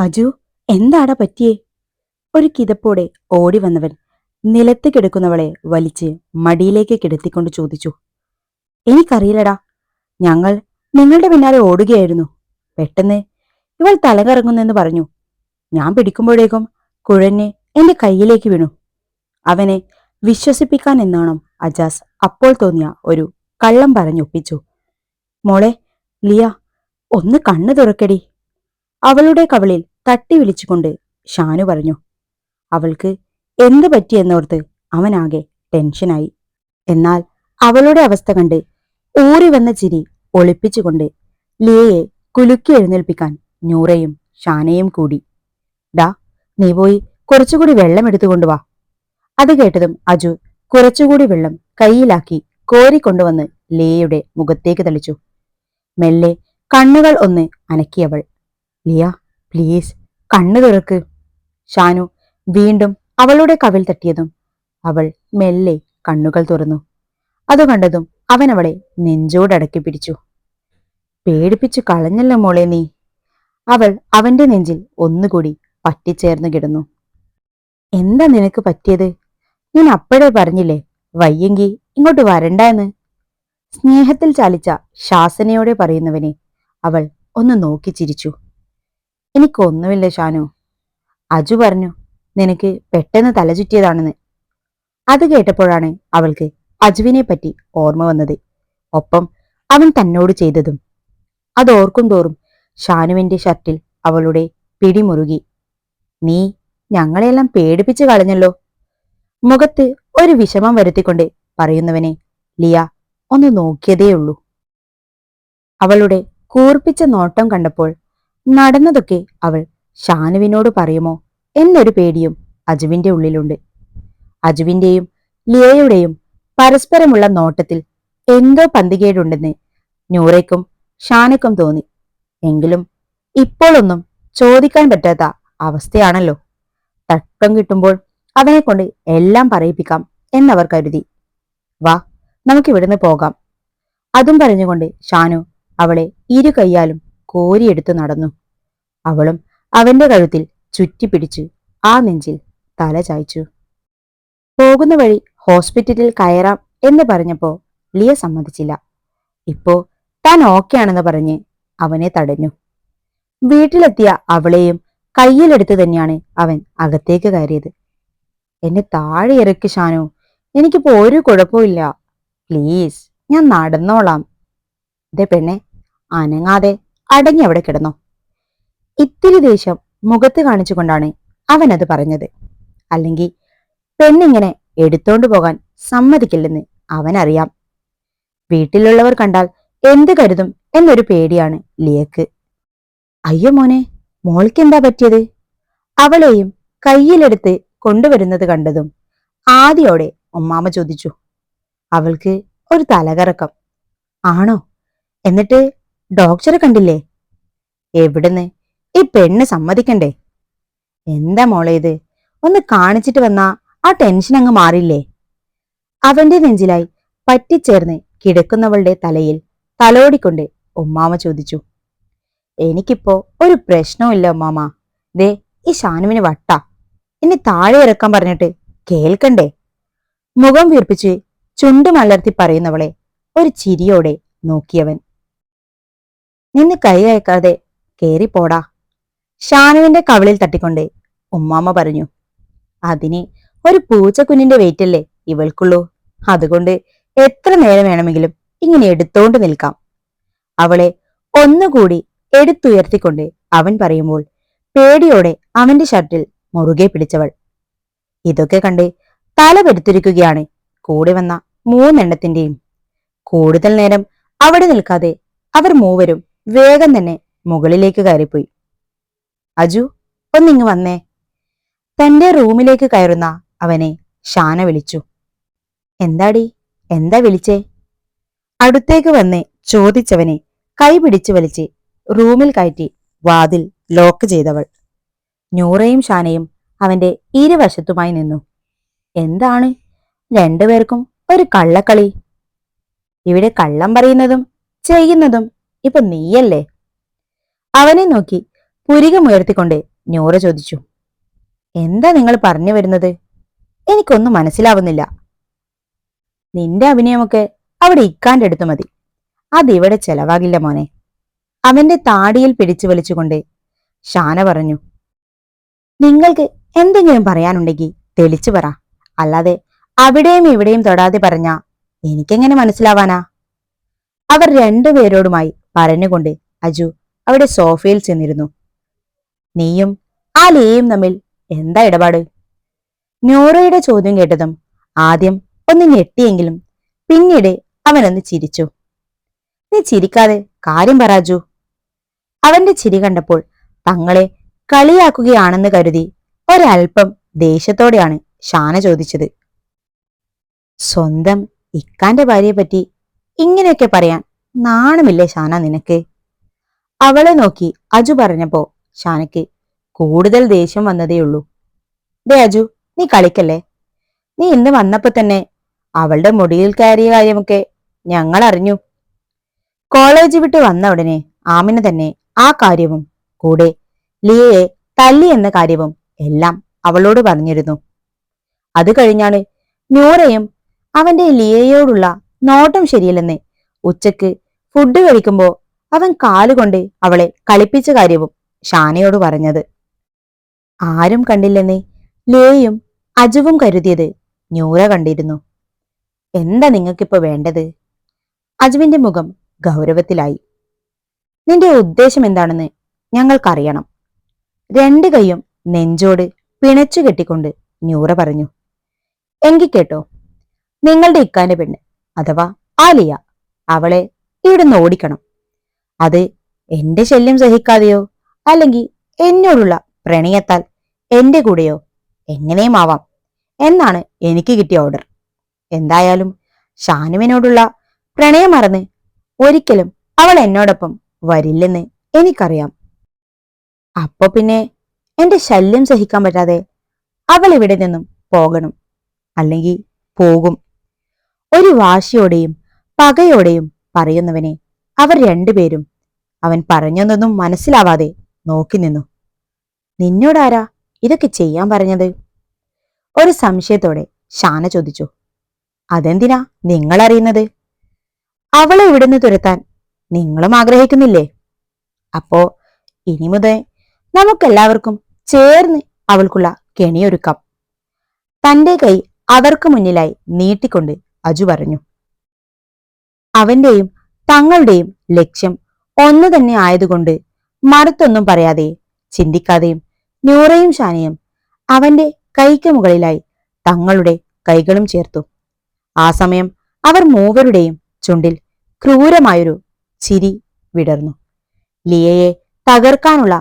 അജു എന്താടാ പറ്റിയേ? ഒരു കിതപ്പോടെ ഓടി വന്നവൻ നിലത്ത് കിടക്കുന്നവളെ വലിച്ച് മടിയിലേക്ക് കിടത്തിക്കൊണ്ട് ചോദിച്ചു എനിക്കറിയില്ലടാ ഞങ്ങൾ നിങ്ങളുടെ പിന്നാലെ ഓടുകയായിരുന്നു. പെട്ടെന്ന് ഇവൾ തലകറങ്ങുന്നെന്ന് പറഞ്ഞു. ഞാൻ പിടിക്കുമ്പോഴേക്കും കുഴഞ്ഞ് എന്റെ കയ്യിലേക്ക് വീണു. അവനെ വിശ്വസിപ്പിക്കാൻ എന്നോണം അജാസ് അപ്പോൾ തോന്നിയ ഒരു കള്ളം പറഞ്ഞൊപ്പിച്ചു. മോളെ ലിയ ഒന്ന് കണ്ണു തുറക്കടി. അവളുടെ കവളിൽ തട്ടി വിളിച്ചുകൊണ്ട് ഷാനു പറഞ്ഞു അവൾക്ക് എന്ത് പറ്റിയെന്നോർത്ത് അവനാകെ ടെൻഷനായി. എന്നാൽ അവളുടെ അവസ്ഥ കണ്ട് ഊറി വന്ന ചിരി ഒളിപ്പിച്ചുകൊണ്ട് ലിയയെ കുലുക്കി എഴുന്നേൽപ്പിക്കാൻ നൂറയും ഷാനയും കൂടി. ഡാ നീ പോയി കുറച്ചുകൂടി വെള്ളം എടുത്തുകൊണ്ടുവാ അത് കേട്ടതും അജു കുറച്ചുകൂടി വെള്ളം കൈയിലാക്കി കോരിക്കൊണ്ടുവന്ന് ലിയയുടെ മുഖത്തേക്ക് തളിച്ചു. മെല്ലെ കണ്ണുകൾ ഒന്ന് അനക്കിയവൾ ലിയ പ്ലീസ് കണ്ണു തുറക്ക്. ഷാനു വീണ്ടും അവളുടെ കവിൽ തട്ടിയതും അവൾ മെല്ലെ കണ്ണുകൾ തുറന്നു. അത് കണ്ടതും അവൻ അവളെ നെഞ്ചോടടക്കി പിടിച്ചു. പേടിപ്പിച്ചു കളഞ്ഞല്ലോ മോളെ നീ. അവൾ അവന്റെ നെഞ്ചിൽ ഒന്നുകൂടി പറ്റിച്ചേർന്നു കിടന്നു. എന്താ നിനക്ക് പറ്റിയത്? ഞാൻ അപ്പോഴേ പറഞ്ഞില്ലേ വയ്യെങ്കി ഇങ്ങോട്ട് വരണ്ട എന്ന്. സ്നേഹത്തിൽ ചാലിച്ച ശാസനയോടെ പറയുന്നവനെ അവൾ ഒന്ന് നോക്കി ചിരിച്ചു. എനിക്കൊന്നുമില്ല ഷാനു. അജു പറഞ്ഞു നിനക്ക് പെട്ടെന്ന് തല ചുറ്റിയതാണെന്ന്. അത് കേട്ടപ്പോഴാണ് അവൾക്ക് അജുവിനെ പറ്റി ഓർമ്മ വന്നത്. ഒപ്പം അവൻ തന്നോട് ചെയ്തതും. അതോർക്കും തോറും ഷാനുവിന്റെ ഷർട്ടിൽ അവളുടെ പിടിമുറുകി. നീ ഞങ്ങളെല്ലാം പേടിപ്പിച്ചു കളഞ്ഞല്ലോ. മുഖത്ത് ഒരു വിഷമം വരുത്തിക്കൊണ്ട് പറയുന്നവനെ ലിയ ഒന്ന് നോക്കിയതേയുള്ളൂ. അവളുടെ കൂർപ്പിച്ച നോട്ടം കണ്ടപ്പോൾ നടന്നതൊക്കെ അവൾ ഷാനുവിനോട് പറയുമോ എന്നൊരു പേടിയും അജുവിന്റെ ഉള്ളിലുണ്ട്. അജുവിന്റെയും ലിയയുടെയും പരസ്പരമുള്ള നോട്ടത്തിൽ എന്തോ പന്തികേടുണ്ടെന്ന് നൂറയ്ക്കും ഷാനയ്ക്കും തോന്നി. എങ്കിലും ഇപ്പോഴൊന്നും ചോദിക്കാൻ പറ്റാത്ത അവസ്ഥയാണല്ലോ. തട്ടം കിട്ടുമ്പോൾ അവനെ കൊണ്ട് എല്ലാം പറയിപ്പിക്കാം എന്നവർ കരുതി. വാ നമുക്കിവിടുന്ന് പോകാം. അതും പറഞ്ഞുകൊണ്ട് ഷാനു അവളെ ഇരു കൈയാലും കോരിയെടുത്ത് നടന്നു. അവളും അവന്റെ കഴുത്തിൽ ചുറ്റിപ്പിടിച്ചു ആ നെഞ്ചിൽ തല ചായ്ച്ചു. പോകുന്ന വഴി ഹോസ്പിറ്റലിൽ കയറാം എന്ന് പറഞ്ഞപ്പോ ലിയ സമ്മതിച്ചില്ല. ഇപ്പോ താൻ ആണെന്ന് പറഞ്ഞ് അവനെ തടഞ്ഞു. വീട്ടിലെത്തിയ അവളെയും കയ്യിലെടുത്ത് തന്നെയാണ് അവൻ അകത്തേക്ക് കയറിയത്. എന്നെ താഴെ ഇറക്കി ഷാനു. എനിക്കിപ്പോ ഒരു കുഴപ്പമില്ല പ്ലീസ് ഞാൻ നടന്നോളാം. ദേ പെണ്ണെ അനങ്ങാതെ അടങ്ങി അവിടെ കിടന്നോ. ഇത്തിരി ദേഷ്യം മുഖത്ത് കാണിച്ചുകൊണ്ടാണ് അവനത് പറഞ്ഞത്. അല്ലെങ്കിൽ പെണ്ണിങ്ങനെ എടുത്തോണ്ടു പോകാൻ സമ്മതിക്കില്ലെന്ന് അവനറിയാം. വീട്ടിലുള്ളവർ കണ്ടാൽ എന്ത് കരുതും എന്നൊരു പേടിയാണ് ലിയക്ക്. അയ്യോ മോനെ മോൾക്കെന്താ പറ്റിയത്? അവളെയും കയ്യിലെടുത്ത് കൊണ്ടുവരുന്നത് കണ്ടതും ആദ്യോടെ ഉമ്മാമ ചോദിച്ചു. അവൾക്ക് ഒരു തലകറക്കം. ആണോ? എന്നിട്ട് ഡോക്ടറെ കണ്ടില്ലേ? എവിടുന്ന് ഈ പെണ്ണ് സമ്മതിക്കണ്ടേ? എന്താ മോളെ ഇത്? ഒന്ന് കാണിച്ചിട്ട് വന്നാ ആ ടെൻഷൻ അങ്ങ് മാറില്ലേ? അവന്റെ നെഞ്ചിലായി പറ്റിച്ചേർന്ന് കിടക്കുന്നവളുടെ തലയിൽ തലോടിക്കൊണ്ട് ഉമ്മാമ ചോദിച്ചു. എനിക്കിപ്പോ ഒരു പ്രശ്നവുമില്ല ഉമ്മാമ. ദേ ഈ ഷാനുവിന് വട്ട. എന്നെ താഴെ ഇറക്കാൻ പറഞ്ഞിട്ട് കേൾക്കണ്ടേ? മുഖം വീർപ്പിച്ച് ചുണ്ട് മലർത്തി പറയുന്നവളെ ഒരു ചിരിയോടെ നോക്കിയവൻ. നിന്ന് കൈ അയക്കാതെ കേറിപ്പോടാ. ഷാനുവിന്റെ കവിളിൽ തട്ടിക്കൊണ്ട് ഉമ്മാമ്മ പറഞ്ഞു അതിന് ഒരു പൂച്ചക്കുഞ്ഞിന്റെ വെയിറ്റല്ലേ ഇവൾക്കുള്ളൂ. അതുകൊണ്ട് എത്ര നേരം വേണമെങ്കിലും ഇങ്ങനെ എടുത്തോണ്ട് നിൽക്കാം. അവളെ ഒന്നുകൂടി എടുത്തുയർത്തിക്കൊണ്ട് അവൻ പറയുമ്പോൾ പേടിയോടെ അവന്റെ ഷർട്ടിൽ മുറുകെ പിടിച്ചവൾ. ഇതൊക്കെ കണ്ട് തല പെടുത്തിരിക്കുകയാണ് കൂടെ വന്ന മൂന്നെണ്ണത്തിന്റെയും. കൂടുതൽ നേരം അവിടെ നിൽക്കാതെ അവർ മൂവരും വേഗം തന്നെ മുകളിലേക്ക് കയറിപ്പോയി. അജു ഒന്നിങ്ങ് വന്നേ. തന്റെ റൂമിലേക്ക് കയറുന്ന അവനെ ഷാന വിളിച്ചു. എന്താടി? എന്താ വിളിച്ചേ? അടുത്തേക്ക് വന്ന് ചോദിച്ചവനെ കൈ പിടിച്ചു വലിച്ച് റൂമിൽ കയറ്റി വാതിൽ ലോക്ക് ചെയ്തവൾ. നൂറയും ഷാനയും അവന്റെ ഇരുവശത്തുമായി നിന്നു. എന്താണ്? രണ്ടുപേർക്കും ഒരു കള്ളക്കളി. ഇവിടെ കള്ളം പറയുന്നതും ചെയ്യുന്നതും ഇപ്പൊ നീയല്ലേ? അവനെ നോക്കി പുരികമുയർത്തിക്കൊണ്ട് നൂറ ചോദിച്ചു. എന്താ നിങ്ങൾ പറഞ്ഞു വരുന്നത്? എനിക്കൊന്നും മനസ്സിലാവുന്നില്ല. നിന്റെ അഭിനയമൊക്കെ അവിടെ ഇക്കാന്റെ അടുത്ത് മതി. അതിവിടെ ചെലവാകില്ല മോനെ. അവന്റെ താടിയിൽ പിടിച്ചു വലിച്ചുകൊണ്ട് ഷാന പറഞ്ഞു. നിങ്ങൾക്ക് എന്തെങ്കിലും പറയാനുണ്ടെങ്കിൽ തെളിച്ചു പറ. അല്ലാതെ അവിടെയും ഇവിടെയും തൊടാതെ പറഞ്ഞ എനിക്കെങ്ങനെ മനസ്സിലാവാനാ? അവർ രണ്ടുപേരോടുമായി പറഞ്ഞുകൊണ്ട് അജു അവിടെ സോഫയിൽ ചെന്നിരുന്നു. നീയും ആ ലേയും തമ്മിൽ എന്താ ഇടപാട്? ന്യൂറോയുടെ ചോദ്യം കേട്ടതും ആദ്യം ഒന്ന് ഞെട്ടിയെങ്കിലും പിന്നീട് അവനൊന്ന് ചിരിച്ചു. നീ ചിരിക്കാതെ കാര്യം പറാജു അവന്റെ ചിരി കണ്ടപ്പോൾ തങ്ങളെ കളിയാക്കുകയാണെന്ന് കരുതി ഒരൽപ്പം ദേഷ്യത്തോടെയാണ് ഷാന ചോദിച്ചത്. സ്വന്തം ഇക്കാന്റെ ഭാര്യയെ പറ്റി ഇങ്ങനെയൊക്കെ പറയാൻ നാണമില്ലേ ഷാന നിനക്ക്? അവളെ നോക്കി അജു പറഞ്ഞപ്പോ ഷാനയ്ക്ക് കൂടുതൽ ദേഷ്യം വന്നതേയുള്ളൂ ദേ നീ കളിക്കല്ലേ? നീ ഇന്ന് വന്നപ്പോ തന്നെ അവളുടെ മുടിയിൽ കയറിയ കാര്യമൊക്കെ ഞങ്ങൾ അറിഞ്ഞു. കോളേജ് വിട്ട് വന്ന ഉടനെ ആമിന തന്നെ ആ കാര്യവും കൂടെ ലിയയെ തല്ലി എന്ന കാര്യവും എല്ലാം അവളോട് പറഞ്ഞിരുന്നു. അത് കഴിഞ്ഞാണ് നൂറയും അവന്റെ ലിയയോടുള്ള നോട്ടം ശരിയല്ലെന്ന് ഉച്ചയ്ക്ക് ഫുഡ് കഴിക്കുമ്പോ അവൻ കാലുകൊണ്ട് അവളെ കളിപ്പിച്ച കാര്യവും ഷാനയോട് പറഞ്ഞത്. ആരും കണ്ടില്ലെന്നേ? ലേയും അജുവും കരുതിയത് ന്യൂറ കണ്ടിരുന്നു. എന്താ നിങ്ങൾക്കിപ്പോ വേണ്ടത്? അജുവിന്റെ മുഖം ഗൗരവത്തിലായി. നിന്റെ ഉദ്ദേശം എന്താണെന്ന് ഞങ്ങൾക്കറിയണം. രണ്ട് കൈയും നെഞ്ചോട് പിണച്ചു കെട്ടിക്കൊണ്ട് ന്യൂറ പറഞ്ഞു. എങ്കി കേട്ടോ നിങ്ങളുടെ ഇക്കാന്റെ പെണ്ണ് അഥവാ ആലിയ അവളെ ഇവിടുന്ന് ഓടിക്കണം. അത് എന്റെ ശല്യം സഹിക്കാതെയോ അല്ലെങ്കിൽ എന്നോടുള്ള പ്രണയത്താൽ എന്റെ കൂടെയോ എങ്ങനെയും ആവാം. എന്നാണ് എനിക്ക് കിട്ടിയ ഓർഡർ എന്തായാലും ഷാനുവിനോടുള്ള പ്രണയം മറന്ന് ഒരിക്കലും അവൾ എന്നോടൊപ്പം വരില്ലെന്ന് എനിക്കറിയാം. അപ്പൊ പിന്നെ എന്റെ ശല്യം സഹിക്കാൻ പറ്റാതെ അവൾ ഇവിടെ നിന്നും പോകണം. അല്ലെങ്കിൽ പോകും. ഒരു വാശിയോടെയും പകയോടെയും പറയുന്നവനെ അവർ രണ്ടുപേരും അവൻ പറഞ്ഞതൊന്നും മനസ്സിലാവാതെ നോക്കി നിന്നു. നിന്നോടാരാ ഇതൊക്കെ ചെയ്യാൻ പറഞ്ഞത്? ഒരു സംശയത്തോടെ ഷാന ചോദിച്ചു. അതെന്തിനാ നിങ്ങൾ അറിയുന്നത് അവളെ ഇവിടുന്ന് തുരത്താൻ നിങ്ങളും ആഗ്രഹിക്കുന്നില്ലേ? അപ്പോ ഇനി മുതൽ നമുക്കെല്ലാവർക്കും ചേർന്ന് അവൾക്കുള്ള കെണിയൊരുക്കാം. തന്റെ കൈ അവർക്ക് മുന്നിലായി നീട്ടിക്കൊണ്ട് അജു പറഞ്ഞു. അവന്റെയും തങ്ങളുടെയും ലക്ഷ്യം ഒന്നു തന്നെ ആയതുകൊണ്ട് മറുത്തൊന്നും പറയാതെ ചിന്തിക്കാതെയും നൂറയും ഷാനയും അവന്റെ കൈക്ക് മുകളിലായി തങ്ങളുടെ കൈകളും ചേർത്തു. ആ സമയം അവർ മൂവരുടെയും ചുണ്ടിൽ ക്രൂരമായൊരു ചിരി വിടർന്നു. ലിയയെ തകർക്കാനുള്ള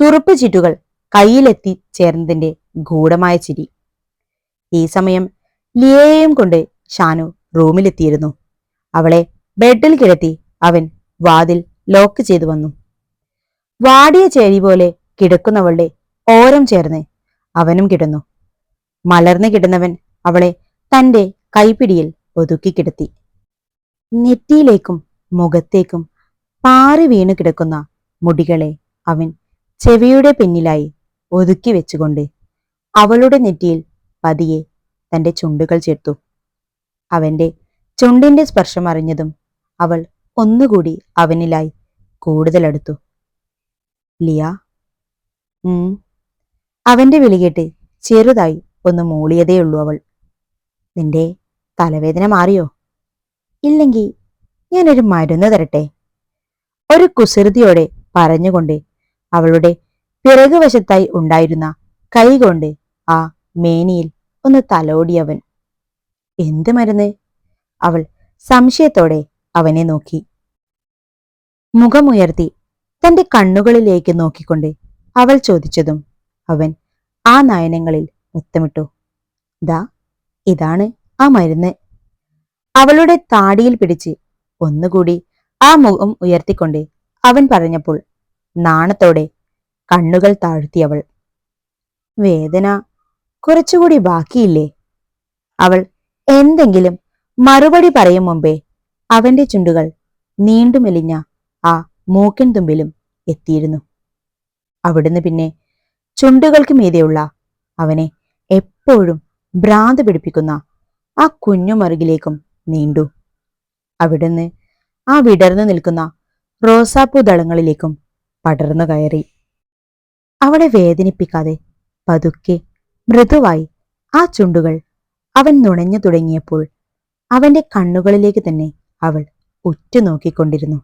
തുറുപ്പ് ചിറ്റുകൾ കയ്യിലെത്തി ചേർന്നതിന്റെ ഗൂഢമായ ചിരി. ഈ സമയം ലിയയെയും കൊണ്ട് ഷാനു റൂമിലെത്തിയിരുന്നു. അവളെ ബെഡിൽ കിടത്തി അവൻ വാതിൽ ലോക്ക് ചെയ്തു വന്നു. വാടിയ ചേരി പോലെ കിടക്കുന്നവളുടെ ഓരം ചേർന്ന് അവനും കിടന്നു. മലർന്നു കിടന്നവൻ അവളെ തന്റെ കൈപ്പിടിയിൽ ഒതുക്കി കിടത്തി. നെറ്റിയിലേക്കും മുഖത്തേക്കും പാറി വീണു കിടക്കുന്ന മുടികളെ അവൻ ചെവിയുടെ പിന്നിലായി ഒതുക്കി വെച്ചുകൊണ്ട് അവളുടെ നെറ്റിയിൽ പതിയെ തന്റെ ചുണ്ടുകൾ ചേർത്തു. അവന്റെ ചുണ്ടിന്റെ സ്പർശം അറിഞ്ഞതും അവൾ ഒന്നുകൂടി അവനിലായി കൂടുതൽ അടുത്തു. ലിയ. അവന്റെ വിളികേട്ട് ചെറുതായി ഒന്ന് മൂളിയതേയുള്ളൂ അവൾ. നിന്റെ തലവേദന മാറിയോ? ഇല്ലെങ്കിൽ ഞാനൊരു മരുന്ന് തരട്ടെ? ഒരു കുസൃതിയോടെ പറഞ്ഞുകൊണ്ട് അവളുടെ പിറകുവശത്തായി ഉണ്ടായിരുന്ന കൈകൊണ്ട് ആ മേനിയിൽ ഒന്ന് തലോടിയവൻ എന്ത് മരുന്ന്? അവൾ സംശയത്തോടെ അവനെ നോക്കി. മുഖമുയർത്തി തന്റെ കണ്ണുകളിലേക്ക് നോക്കിക്കൊണ്ട് അവൾ ചോദിച്ചതും അവൻ ആ നയനങ്ങളിൽ മുത്തമിട്ടു. ദാ ഇതാണ് ആ മരുന്ന്. അവളുടെ താടിയിൽ പിടിച്ച് ഒന്നുകൂടി ആ മുഖം ഉയർത്തിക്കൊണ്ട് അവൻ പറഞ്ഞപ്പോൾ നാണത്തോടെ കണ്ണുകൾ താഴ്ത്തിയവൾ വേദന കുറച്ചുകൂടി ബാക്കിയില്ലേ? അവൾ എന്തെങ്കിലും മറുപടി പറയും മുമ്പേ അവന്റെ ചുണ്ടുകൾ നീണ്ടുമെലിഞ്ഞ ആ മൂക്കിൻ തുമ്പിലും എത്തിയിരുന്നു. അവിടുന്ന് പിന്നെ ചുണ്ടുകൾക്ക് മീതെയുള്ള അവനെ എപ്പോഴും ഭ്രാന്ത് പിടിപ്പിക്കുന്ന ആ കുഞ്ഞുമറുകിലേക്കും നീണ്ടു. അവിടുന്ന് ആ വിടർന്നു നിൽക്കുന്ന റോസാപ്പൂ ദളങ്ങളിലേക്കും പടർന്നു കയറി. അവളെ വേദനിപ്പിക്കാതെ പതുക്കെ മൃദുവായി ആ ചുണ്ടുകൾ അവൻ നുണഞ്ഞു തുടങ്ങിയപ്പോൾ അവന്റെ കണ്ണുകളിലേക്ക് തന്നെ അവൾ ഉറ്റുനോക്കിക്കൊണ്ടിരുന്നു.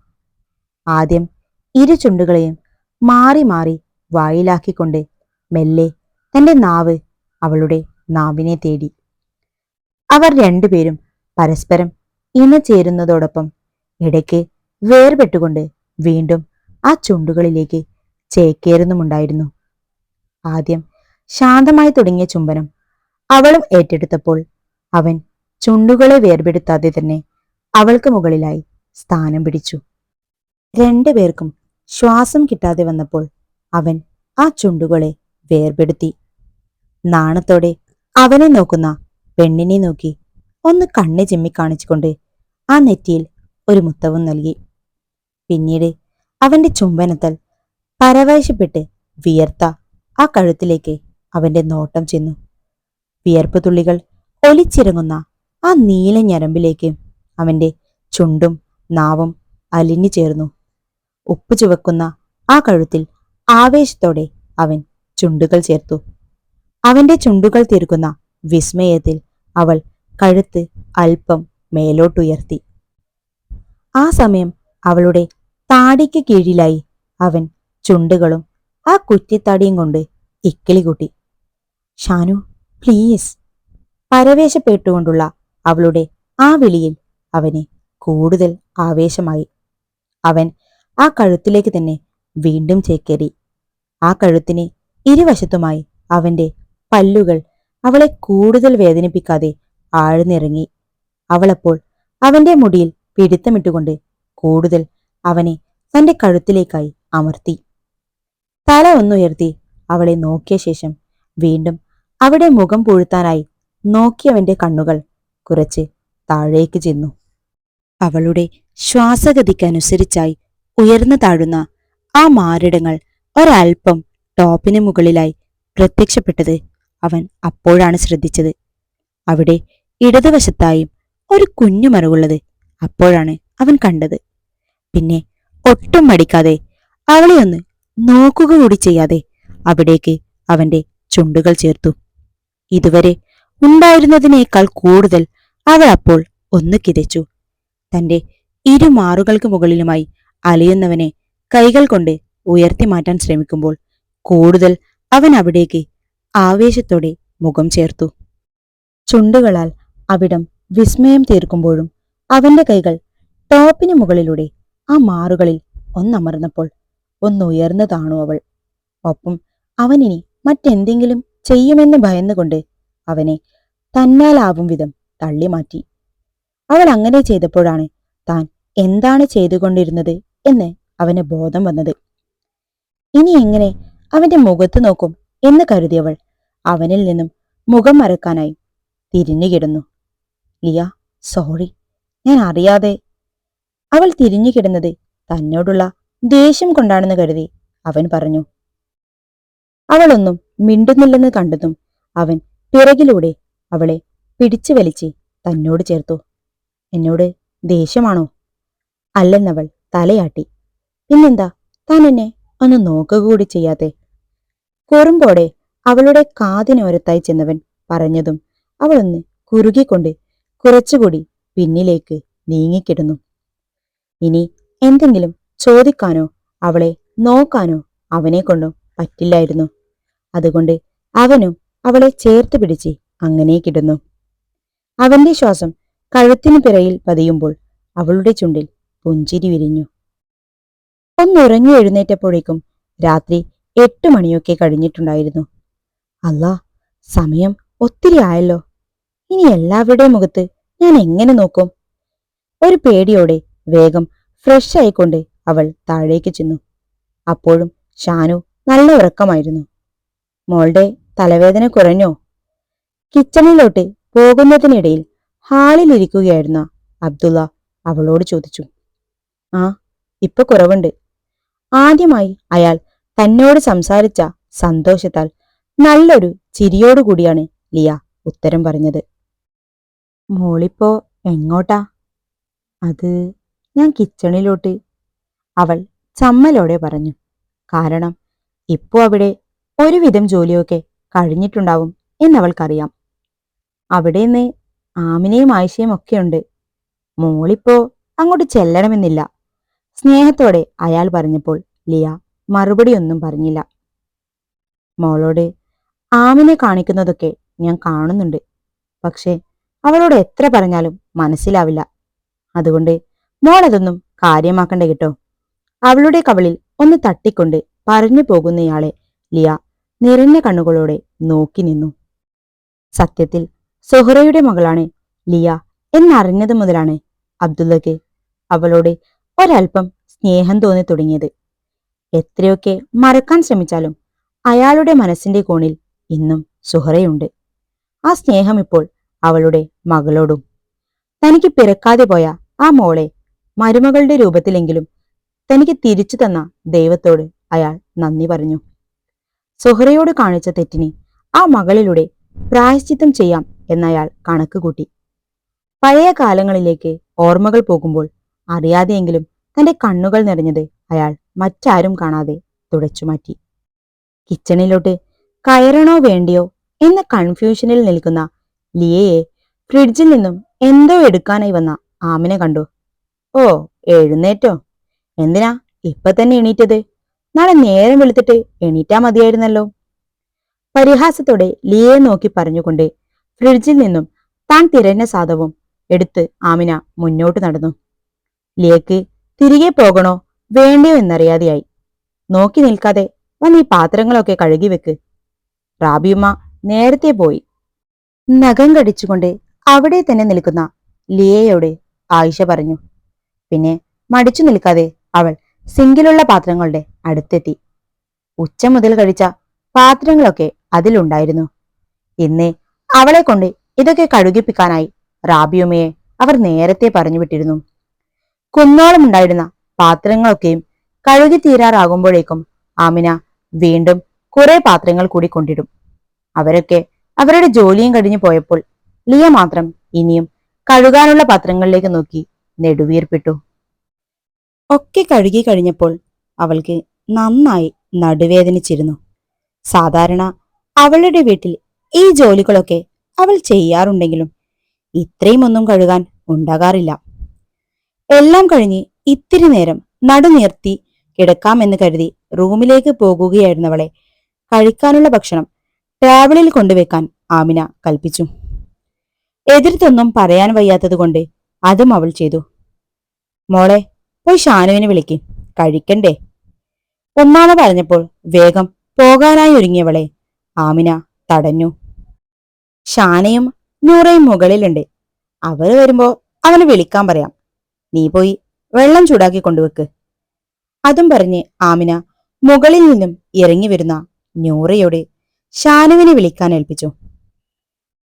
ആദ്യം ഇരു ചുണ്ടുകളെയും മാറി മാറി വായിലാക്കിക്കൊണ്ട് മെല്ലെ തന്റെ നാവ് അവളുടെ നാവിനെ തേടി. അവർ രണ്ടുപേരും പരസ്പരം ഇണചേരുന്നതോടൊപ്പം ഇടയ്ക്ക് വേർപെട്ടുകൊണ്ട് വീണ്ടും ആ ചുണ്ടുകളിലേക്ക് ചേക്കേറുന്നുമുണ്ടായിരുന്നു. ആദ്യം ശാന്തമായി തുടങ്ങിയ ചുംബനം അവളും ഏറ്റെടുത്തപ്പോൾ അവൻ ചുണ്ടുകളെ വേർപെടുത്താതെ തന്നെ അവൾക്ക് മുകളിലായി സ്ഥാനം പിടിച്ചു. രണ്ടുപേർക്കും ശ്വാസം കിട്ടാതെ വന്നപ്പോൾ അവൻ ആ ചുണ്ടുകളെ വേർപെടുത്തി. നാണത്തോടെ അവനെ നോക്കുന്ന പെണ്ണിനെ നോക്കി ഒന്ന് കണ്ണ് ചിമ്മി കാണിച്ചുകൊണ്ട് ആ നെറ്റിയിൽ ഒരു മുത്തവും നൽകി. പിന്നീട് അവന്റെ ചുംബനത്താൽ പരവശപ്പെട്ട് വിയർത്ത ആ കഴുത്തിലേക്ക് അവന്റെ നോട്ടം ചെന്നു. വിയർപ്പ് തുള്ളികൾ ഒലിച്ചിറങ്ങുന്ന ആ നീല ഞരമ്പിലേക്ക് അവന്റെ ചുണ്ടും നാവും അലിഞ്ഞു ചേർന്നു. ഉപ്പ് ചുവക്കുന്ന ആ കഴുത്തിൽ ആവേശത്തോടെ അവൻ ചുണ്ടുകൾ ചേർത്തു. അവന്റെ ചുണ്ടുകൾ തീർക്കുന്ന വിസ്മയത്തിൽ അവൾ കഴുത്ത് അല്പം മേലോട്ടുയർത്തി. ആ സമയം അവളുടെ താടിക്ക് കീഴിലായി അവൻ ചുണ്ടുകളും ആ കുറ്റിത്താടിയും കൊണ്ട് ഇക്കിളി കൂട്ടി. ഷാനു പ്ലീസ്. പരവേശപ്പെട്ടുകൊണ്ടുള്ള അവളുടെ ആ വിളിയിൽ അവന് കൂടുതൽ ആവേശമായി. അവൻ ആ കഴുത്തിലേക്ക് തന്നെ വീണ്ടും ചേക്കേറി. ആ കഴുത്തിന് ഇരുവശത്തുമായി അവന്റെ പല്ലുകൾ അവളെ കൂടുതൽ വേദനിപ്പിക്കാതെ ആഴ്ന്നിറങ്ങി. അവളപ്പോൾ അവന്റെ മുടിയിൽ പിടുത്തമിട്ടുകൊണ്ട് കൂടുതൽ അവനെ തന്റെ കഴുത്തിലേക്കായി അമർത്തി. തല ഒന്നുയർത്തി അവളെ നോക്കിയ ശേഷം വീണ്ടും അവിടെ മുഖം പൂഴ്ത്താനായി നോക്കിയവന്റെ കണ്ണുകൾ കുറച്ച് താഴേക്ക് ചെന്നു. അവളുടെ ശ്വാസഗതിക്കനുസരിച്ചായി ഉയർന്നു താഴുന്ന ആ മാറിടങ്ങൾ ഒരൽപ്പം ടോപ്പിന് മുകളിലായി പ്രത്യക്ഷപ്പെട്ടത് അവൻ അപ്പോഴാണ് ശ്രദ്ധിച്ചത്. അവിടെ ഇടതുവശത്തായും ഒരു കുഞ്ഞു മറവുള്ളത് അപ്പോഴാണ് അവൻ കണ്ടത്. പിന്നെ ഒട്ടും മടിക്കാതെ അവളെ ഒന്ന് നോക്കുക കൂടി ചെയ്യാതെ അവിടേക്ക് അവന്റെ ചുണ്ടുകൾ ചേർത്തു. ഇതുവരെ ഉണ്ടായിരുന്നതിനേക്കാൾ കൂടുതൽ അവൾ അപ്പോൾ ഒന്ന് കിതച്ചു. തന്റെ ഇരുമാറുകൾക്ക് മുകളിലുമായി അലയുന്നവനെ കൈകൾ കൊണ്ട് ഉയർത്തി മാറ്റാൻ ശ്രമിക്കുമ്പോൾ കൂടുതൽ അവൻ അവിടേക്ക് ആവേശത്തോടെ മുഖം ചേർത്തു. ചുണ്ടുകളാൽ അവിടം വിസ്മയം തീർക്കുമ്പോഴും അവന്റെ കൈകൾ ടോപ്പിന് മുകളിലൂടെ ആ മാറുകളിൽ ഒന്നമർന്നപ്പോൾ ഒന്നുയർന്നു താണു അവൾ. ഒപ്പം അവനിനി മറ്റെന്തെങ്കിലും ചെയ്യുമെന്ന് ഭയന്നുകൊണ്ട് അവനെ തന്നാലാവും വിധം തള്ളി മാറ്റി അവൾ അങ്ങനെ ചെയ്തപ്പോഴാണ് താൻ എന്താണ് ചെയ്തുകൊണ്ടിരുന്നത്? എന്ന് അവന് ബോധം വന്നത്. ഇനി എങ്ങനെ അവന്റെ മുഖത്ത് നോക്കും എന്ന് കരുതിയവൾ അവനിൽ നിന്നും മുഖം മറക്കാനായി തിരിഞ്ഞുകിടന്നു ലിയ സോറി ഞാൻ അറിയാതെ. അവൾ തിരിഞ്ഞുകിടന്നത് തന്നോടുള്ള ദേഷ്യം കൊണ്ടാണെന്ന് കരുതി അവൻ പറഞ്ഞു. അവളൊന്നും മിണ്ടുന്നില്ലെന്ന് കണ്ടതും അവൻ പിറകിലൂടെ അവളെ പിടിച്ചു വലിച്ച് തന്നോട് ചേർത്തു. എന്നോട് ദേഷ്യമാണോ? അല്ലെന്നവൾ തലയാട്ടി. പിന്നെന്താ? താൻ എന്നെ ഒന്ന് നോക്കുക കൂടി ചെയ്യാതെ കുറുമ്പോടെ അവളുടെ കാതിനോരത്തായി ചെന്നവൻ പറഞ്ഞതും അവളൊന്ന് കുറുകിക്കൊണ്ട് കുറച്ചുകൂടി പിന്നിലേക്ക് നീങ്ങിക്കിടുന്നു. ഇനി എന്തെങ്കിലും ചോദിക്കാനോ അവളെ നോക്കാനോ അവനെ കൊണ്ടോ പറ്റില്ലായിരുന്നു. അതുകൊണ്ട് അവനും അവളെ ചേർത്ത് പിടിച്ച് അങ്ങനെ കിടന്നു. അവന്റെ ശ്വാസം കഴുത്തിന് പിറയിൽ പതിയുമ്പോൾ അവളുടെ ചുണ്ടിൽ പുഞ്ചിരി വിരിഞ്ഞു. ഒന്നുറങ്ങി എഴുന്നേറ്റപ്പോഴേക്കും രാത്രി എട്ട് മണിയൊക്കെ കഴിഞ്ഞിട്ടുണ്ടായിരുന്നു. അല്ലാ സമയം ഒത്തിരി ആയല്ലോ. ഇനി എല്ലാവരുടെയും മുഖത്ത് ഞാൻ എങ്ങനെ നോക്കും? ഒരു പേടിയോടെ വേഗം ഫ്രഷ് ആയിക്കൊണ്ട് അവൾ താഴേക്ക് ചെന്നു. അപ്പോഴും ഷാനു നല്ല ഉറക്കമായിരുന്നു. മോളുടെ തലവേദന കുറഞ്ഞോ? കിച്ചണിലോട്ട് പോകുന്നതിനിടയിൽ ഹാളിലിരിക്കുകയായിരുന്ന അബ്ദുള്ള അവളോട് ചോദിച്ചു. ആ ഇപ്പൊ കുറവുണ്ട്. ആദ്യമായി അയാൾ തന്നോട് സംസാരിച്ച സന്തോഷത്താൽ നല്ലൊരു ചിരിയോടുകൂടിയാണ് ലിയ ഉത്തരം പറഞ്ഞത്. മോളിപ്പോ എങ്ങോട്ടാ? അത് ഞാൻ കിച്ചണിലോട്ട്. അവൾ ചമ്മലോടെ പറഞ്ഞു. കാരണം ഇപ്പോ അവിടെ ഒരുവിധം ജോലിയൊക്കെ കഴിഞ്ഞിട്ടുണ്ടാവും എന്നവൾക്കറിയാം. അവിടെ നിന്ന് ആമിനയും ആയിഷയും ഒക്കെയുണ്ട്. മോളിപ്പോ അങ്ങോട്ട് ചെല്ലണമെന്നില്ല. സ്നേഹത്തോടെ അയാൾ പറഞ്ഞപ്പോൾ ലിയ മറുപടിയൊന്നും പറഞ്ഞില്ല. മോളോട് ആമിനെ കാണിക്കുന്നതൊക്കെ ഞാൻ കാണുന്നുണ്ട്. പക്ഷേ അവളോട് എത്ര പറഞ്ഞാലും മനസ്സിലാവില്ല. അതുകൊണ്ട് മോൾ അതൊന്നും കാര്യമാക്കണ്ട കേട്ടോ? അവളുടെ കവളിൽ ഒന്ന് തട്ടിക്കൊണ്ട് പറഞ്ഞു പോകുന്നയാളെ ലിയ നിറഞ്ഞ കണ്ണുകളോടെ നോക്കി നിന്നു. സത്യത്തിൽ സുഹറയുടെ മകളാണ് ലിയ എന്നറിഞ്ഞത് മുതലാണ് അബ്ദുള്ളക്ക് അവളോട് ഒരൽപ്പം സ്നേഹം തോന്നി തുടങ്ങിയത്. എത്രയൊക്കെ മറക്കാൻ ശ്രമിച്ചാലും അയാളുടെ മനസ്സിന്റെ കോണിൽ ഇന്നും സുഹറയുണ്ട് ആ സ്നേഹം ഇപ്പോൾ അവളുടെ മകളോടും. തനിക്ക് പിറക്കാതെ പോയ ആ മോളെ മരുമകളുടെ രൂപത്തിലെങ്കിലും തനിക്ക് തിരിച്ചു തന്ന ദൈവത്തോട് അയാൾ നന്ദി പറഞ്ഞു. സുഹറയോട് കാണിച്ച തെറ്റിന് ആ മകളിലൂടെ പ്രായശ്ചിത്തം ചെയ്യാം എന്നയാൾ കണക്ക് കൂട്ടി. പഴയ കാലങ്ങളിലേക്ക് ഓർമ്മകൾ പോകുമ്പോൾ അറിയാതെയെങ്കിലും തന്റെ കണ്ണുകൾ നിറഞ്ഞത് അയാൾ മറ്റാരും കാണാതെ തുടച്ചുമാറ്റി. കിച്ചണിലോട്ട് കയറണോ വേണ്ടിയോ എന്ന കൺഫ്യൂഷനിൽ നിൽക്കുന്ന ലിയയെ ഫ്രിഡ്ജിൽ നിന്നും എന്തോ എടുക്കാനായി വന്ന ആമിനെ കണ്ടു. ഓ എഴുന്നേറ്റോ? എന്തിനാ ഇപ്പൊ തന്നെ എണീറ്റത്? നാളെ നേരം വെളുത്തിട്ട് എണീറ്റാ മതിയായിരുന്നല്ലോ. പരിഹാസത്തോടെ ലിയയെ നോക്കി പറഞ്ഞുകൊണ്ട് ഫ്രിഡ്ജിൽ നിന്നും താൻ തിരഞ്ഞ സാധവും എടുത്ത് ആമിന മുന്നോട്ട് നടന്നു. ലിയക്ക് തിരികെ പോകണോ വേണ്ടയോ എന്നറിയാതെയായി നോക്കി നിൽക്കാതെ വന്ന് ഈ പാത്രങ്ങളൊക്കെ കഴുകി വെക്ക്. റാബിയുമ്മ നേരത്തെ പോയി. നഖം കടിച്ചുകൊണ്ട് അവിടെ തന്നെ നിൽക്കുന്ന ലിയയോട് ആയിഷ പറഞ്ഞു. പിന്നെ മടിച്ചു നിൽക്കാതെ അവൾ സിങ്കിലുള്ള പാത്രങ്ങളുടെ അടുത്തെത്തി. ഉച്ച മുതൽ കഴിച്ച പാത്രങ്ങളൊക്കെ അതിലുണ്ടായിരുന്നു. ഇന്ന് അവളെ കൊണ്ട് ഇതൊക്കെ കഴുകിപ്പിക്കാനായി റാബിയുമ്മയെ അവർ നേരത്തെ പറഞ്ഞു വിട്ടിരുന്നു. കുന്നോളം ഉണ്ടായിരുന്ന പാത്രങ്ങളൊക്കെയും കഴുകി തീരാറാകുമ്പോഴേക്കും ആമിന വീണ്ടും കുറെ പാത്രങ്ങൾ കൂടി കൊണ്ടിടും. അവരൊക്കെ അവരുടെ ജോലിയും കഴിഞ്ഞു പോയപ്പോൾ ലിയ മാത്രം ഇനിയും കഴുകാനുള്ള പാത്രങ്ങളിലേക്ക് നോക്കി നെടുവീർപ്പിട്ടു. ഒക്കെ കഴുകി കഴിഞ്ഞപ്പോൾ അവൾക്ക് നന്നായി നടുവേദനിച്ചിരുന്നു. സാധാരണ അവളുടെ വീട്ടിൽ ഈ ജോലികളൊക്കെ അവൾ ചെയ്യാറുണ്ടെങ്കിലും ഇത്രയും ഒന്നും കഴുകാൻ ഉണ്ടാകാറില്ല. എല്ലാം കഴിഞ്ഞ് ഇത്തിരി നേരം നടുനിർത്തി കിടക്കാമെന്ന് കരുതി റൂമിലേക്ക് പോകുകയായിരുന്നവളെ കഴിക്കാനുള്ള ഭക്ഷണം ടേബിളിൽ കൊണ്ടുവെക്കാൻ ആമിന കൽപ്പിച്ചു. എതിർത്തൊന്നും പറയാൻ വയ്യാത്തതുകൊണ്ട് അതും അവൾ ചെയ്തു. മോളെ പോയി ഷാനുവിനെ വിളിക്ക്. കഴിക്കണ്ടേ? ഉമ്മാമ പറഞ്ഞപ്പോൾ വേഗം പോകാനായി ഒരുങ്ങിയവളെ ആമിന തടഞ്ഞു. ഷാനയും നൂറയും മുകളിലുണ്ട്. അവർ വരുമ്പോ അവന് വിളിക്കാൻ പറയാം. നീ പോയി വെള്ളം ചൂടാക്കി കൊണ്ടുവെക്ക്. അതും പറഞ്ഞ് ആമിന മുകളിൽ നിന്നും ഇറങ്ങി വരുന്ന നൂറയോട് ഷാനുവിനെ വിളിക്കാൻ ഏൽപ്പിച്ചു.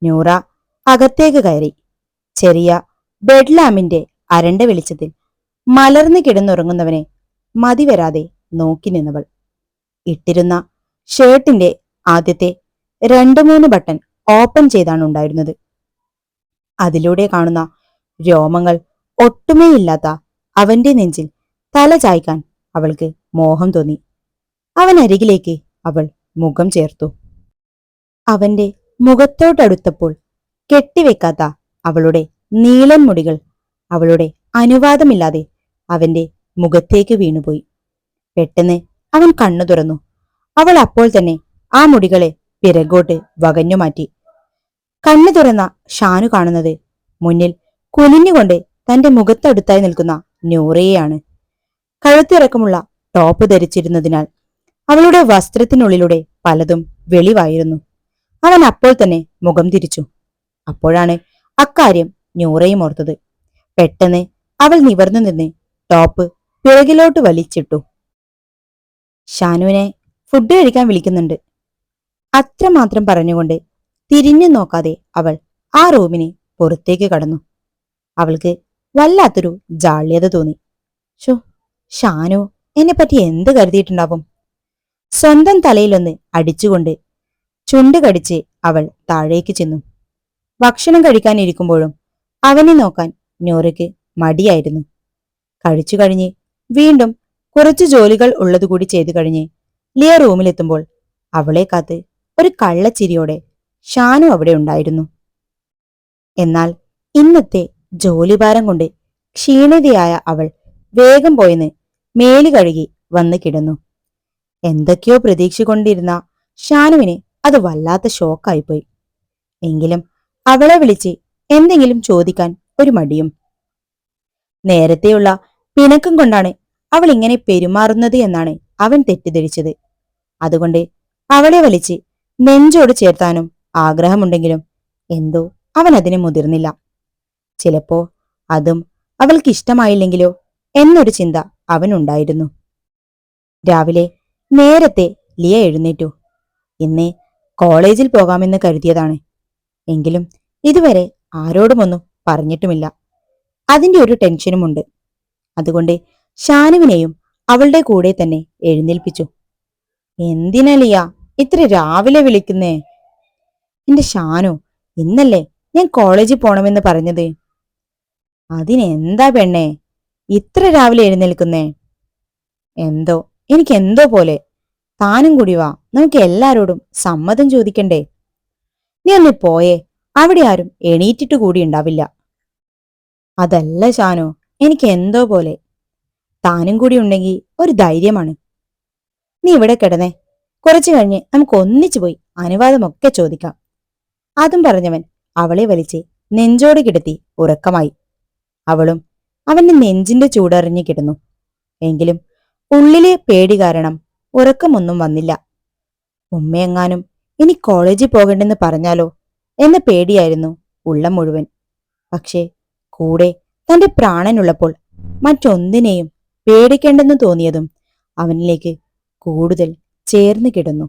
ന്യൂറ അകത്തേക്ക് കയറി. ചെറിയ ബെഡ് ലാമ്പിന്റെ അരണ്ട വെളിച്ചത്തിൽ മലർന്നു കിടന്നുറങ്ങുന്നവനെ മതി വരാതെ നോക്കി നിന്നവൾ. ഇട്ടിരുന്ന ഷർട്ടിന്റെ ആദ്യത്തെ രണ്ടു മൂന്ന് ബട്ടൺ ഓപ്പൺ ചെയ്താണ് ഉണ്ടായിരുന്നത്. അതിലൂടെ കാണുന്ന രോമങ്ങൾ ഒട്ടുമേയില്ലാത്ത അവന്റെ നെഞ്ചിൽ തല ചായ്ക്കാൻ അവൾക്ക് മോഹം തോന്നി. അവൻ അരികിലേക്ക് അവൾ മുഖം ചേർത്തു. അവന്റെ മുഖത്തോടടുത്തപ്പോൾ കെട്ടിവെക്കാത്ത അവളുടെ നീളൻ മുടികൾ അവളുടെ അനുവാദമില്ലാതെ അവന്റെ മുഖത്തേക്ക് വീണുപോയി. പെട്ടെന്ന് അവൻ കണ്ണു തുറന്നു. അവൾ അപ്പോൾ തന്നെ ആ മുടികളെ പിറകോട്ട് വകഞ്ഞു മാറ്റി കണ്ണു തുറന്ന ഷാനു കാണുന്നത് മുന്നിൽ കുനിഞ്ഞുകൊണ്ട് തന്റെ മുഖത്തടുത്തായി നിൽക്കുന്ന നൂറയെയാണ്. കഴുത്തിറക്കമുള്ള ടോപ്പ് ധരിച്ചിരുന്നതിനാൽ അവളുടെ വസ്ത്രത്തിനുള്ളിലൂടെ പലതും വെളിവായിരുന്നു. അവൻ അപ്പോൾ തന്നെ മുഖം തിരിച്ചു. അപ്പോഴാണ് അക്കാര്യം നൂറയും ഓർത്തത്. പെട്ടെന്ന് അവൾ നിവർന്നു നിന്ന് ടോപ്പ് പിറകിലോട്ട് വലിച്ചിട്ടു. ഷാനുവിനെ ഫുഡ് കഴിക്കാൻ വിളിക്കുന്നുണ്ട്. അത്രമാത്രം പറഞ്ഞുകൊണ്ട് തിരിഞ്ഞു നോക്കാതെ അവൾ ആ റൂമിന് പുറത്തേക്ക് കടന്നു. അവൾക്ക് വല്ലാത്തൊരു ജാള്യത തോന്നി. ഷോ ഷാനു എന്നെപ്പറ്റി എന്ത് കരുതിയിട്ടുണ്ടാവും? സ്വന്തം തലയിലൊന്ന് അടിച്ചുകൊണ്ട് ചുണ്ട് കടിച്ച് അവൾ താഴേക്ക് ചെന്നു. ഭക്ഷണം കഴിക്കാനിരിക്കുമ്പോഴും അവനെ നോക്കാൻ നോറയ്ക്ക് മടിയായിരുന്നു. കഴിച്ചു കഴിഞ്ഞ് വീണ്ടും കുറച്ച് ജോലികൾ ഉള്ളതുകൂടി ചെയ്തു കഴിഞ്ഞ് ലിയ റൂമിലെത്തുമ്പോൾ അവളെ കാത്ത് ഒരു കള്ളച്ചിരിയോടെ ഷാനു അവിടെ ഉണ്ടായിരുന്നു. എന്നാൽ ഇന്നത്തെ ജോലിഭാരം കൊണ്ട് ക്ഷീണിതയായ അവൾ വേഗം പോയെന്ന് മേലി കഴുകി വന്ന് കിടന്നു. എന്തൊക്കെയോ പ്രതീക്ഷിക്കൊണ്ടിരുന്ന ഷാനുവിന് അത് വല്ലാത്ത ഷോക്കായിപ്പോയി എങ്കിലും അവളെ വിളിച്ച് എന്തെങ്കിലും ചോദിക്കാൻ ഒരു മടിയും. നേരത്തെയുള്ള പിണക്കം കൊണ്ടാണ് അവൾ ഇങ്ങനെ പെരുമാറുന്നത് എന്നാണ് അവൻ തെറ്റിദ്ധരിച്ചത്. അതുകൊണ്ട് അവളെ വലിച്ച് നെഞ്ചോട് ചേർത്താനും ആഗ്രഹമുണ്ടെങ്കിലും എന്തോ അവൻ അതിനെ മുതിർന്നില്ല. ചിലപ്പോ അതും അവൾക്ക് ഇഷ്ടമായില്ലെങ്കിലോ എന്നൊരു ചിന്ത അവനുണ്ടായിരുന്നു. രാവിലെ നേരത്തെ ലിയ എഴുന്നേറ്റു. ഇന്ന് കോളേജിൽ പോകാമെന്ന് കരുതിയതാണ്. എങ്കിലും ഇതുവരെ ആരോടുമൊന്നും പറഞ്ഞിട്ടുമില്ല. അതിന്റെ ഒരു ടെൻഷനുമുണ്ട്. അതുകൊണ്ട് ഷാനുവിനെയും അവളുടെ കൂടെ തന്നെ എഴുന്നേൽപ്പിച്ചു. എന്തിനാ ലിയ? ഇത്ര രാവിലെ വിളിക്കുന്നേ? എന്റെ ഷാനു ഇന്നല്ലേ ഞാൻ കോളേജിൽ പോണമെന്ന് പറഞ്ഞത്? അതിനെന്താ പെണ്ണേ? ഇത്ര രാവിലെ എഴുന്നേൽക്കുന്നേ? എന്തോ എനിക്ക് എന്തോ പോലെ. താനും കൂടി വാ നമുക്ക് എല്ലാരോടും സമ്മതം ചോദിക്കണ്ടേ? നീ ഒന്ന് പോയേ അവിടെ ആരും എണീറ്റിട്ട് കൂടി ഉണ്ടാവില്ല. അതല്ല ഷാനു എനിക്ക് എന്തോ പോലെ. താനും കൂടി ഉണ്ടെങ്കിൽ ഒരു ധൈര്യമാണ്. നീ ഇവിടെ കിടന്നേ കുറച്ചു കഴിഞ്ഞ് നമുക്ക് ഒന്നിച്ചു പോയി അനുവാദമൊക്കെ ചോദിക്കാം. അതും പറഞ്ഞവൻ അവളെ വലിച്ച് നെഞ്ചോട് കിടത്തി ഉറക്കമായി. അവളും അവന്റെ നെഞ്ചിന്റെ ചൂടറിഞ്ഞു കിടന്നു. എങ്കിലും ഉള്ളിലെ പേടി കാരണം ഉറക്കമൊന്നും വന്നില്ല. ഉമ്മയെങ്ങാനും ഇനി കോളേജിൽ പോകണ്ടെന്ന് പറഞ്ഞാലോ എന്ന പേടിയായിരുന്നു ഉള്ളം മുഴുവൻ. പക്ഷേ കൂടെ തന്റെ പ്രാണനുള്ളപ്പോൾ മറ്റൊന്നിനെയും പേടിക്കേണ്ടെന്ന് തോന്നിയതും അവനിലേക്ക് കൂടുതൽ ചേർന്ന് കിടന്നു.